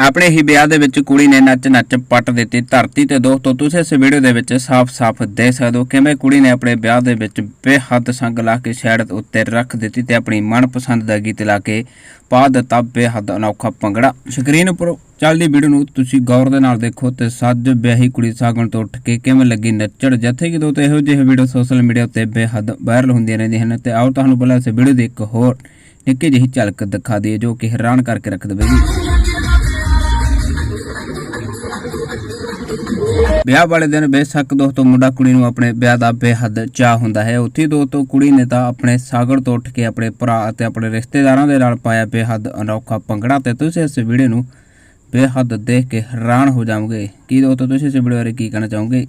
ਆਪਣੇ ਹੀ ਵਿਆਹ ਦੇ ਵਿੱਚ ਕੁੜੀ ਨੇ ਨੱਚ ਨੱਚ ਪੱਟ ਦਿੱਤੀ, ਧਰਤੀ ਤੇ ਦੋਸਤੋ, ਤੁਸੀਂ ਇਸ ਵੀਡੀਓ ਦੇ ਵਿੱਚ ਸਾਫ਼-ਸਾਫ਼ ਦੇਖ ਸਕਦੇ ਹੋ ਕਿਵੇਂ ਕੁੜੀ ਨੇ ਆਪਣੇ ਵਿਆਹ ਦੇ ਵਿੱਚ ਬੇਹੱਦ ਸੰਗ ਲਾ ਕੇ ਸਾਈਡ ਉੱਤੇ ਰੱਖ ਦਿੱਤੀ ਤੇ ਆਪਣੀ ਮਨਪਸੰਦ ਦਾ ਗੀਤ ਲਾ ਕੇ ਪਾ ਦਿੱਤਾ, ਬੇਹੱਦ ਅਨੋਖਾ ਭੰਗੜਾ। ਸਕਰੀਨ ਉੱਪਰ ਚੱਲਦੀ ਵੀਡੀਓ ਨੂੰ ਤੁਸੀਂ ਗੌਰ ਦੇ ਨਾਲ ਦੇਖੋ ਤੇ ਸੱਜ ਵਿਆਹੀ ਕੁੜੀ ਸਾਗਣ ਤੋਂ ਉੱਠ ਕੇ ਕਿਵੇਂ ਲੱਗੀ ਨੱਚੜ, ਜਥੇ ਕਿ ਦੋਸਤੋ ਇਹੋ ਜਿਹੇ ਵੀਡੀਓ ਸੋਸ਼ਲ ਮੀਡੀਆ ਉੱਤੇ ਬੇਹੱਦ ਵਾਇਰਲ ਹੁੰਦੀਆਂ ਰਹਿੰਦੀਆਂ ਹਨ ਤੇ ਆਓ ਤੁਹਾਨੂੰ ਪਹਿਲਾਂ ਇਸ ਵੀਡੀਓ ਦੀ ਇੱਕ ਹੋਰ ਨਿੱਕੀ ਜਿਹੀ ਝਲਕ ਦਿਖਾ ਦਈਏ ਜੋ ਕਿ ਹੈਰਾਨ ਕਰਕੇ ਰੱਖ ਦੇਵੇਗੀ। ਵਿਆਹ ਵਾਲੇ ਦਿਨ ਬੇਸ਼ੱਕ ਦੋਸਤੋ ਮੁੰਡਾ ਕੁੜੀ ਨੂੰ ਆਪਣੇ ਵਿਆਹ ਦਾ ਬੇਹੱਦ ਚਾਹ ਹੁੰਦਾ ਹੈ। ਉੱਥੇ ਦੋਸਤੋ ਕੁੜੀ ਨੇ ਤਾਂ ਆਪਣੇ ਸਾਗਰ ਤੋਂ ਉੱਠ ਕੇ ਆਪਣੇ ਭਰਾ ਅਤੇ ਆਪਣੇ ਰਿਸ਼ਤੇਦਾਰਾਂ ਦੇ ਨਾਲ ਪਾਇਆ ਬੇਹੱਦ ਅਨੋਖਾ ਪੰਗੜਾ ਤੇ ਤੁਸੀਂ ਇਸ ਵੀਡੀਓ ਨੂੰ ਬੇਹੱਦ ਦੇਖ ਕੇ ਹੈਰਾਨ ਹੋ ਜਾਓਗੇ ਕੀ ਦੋਸਤੋ, ਤੁਸੀਂ ਇਸ ਵੀਡੀਓ ਬਾਰੇ ਕੀ ਕਹਿਣਾ ਚਾਹੋਗੇ?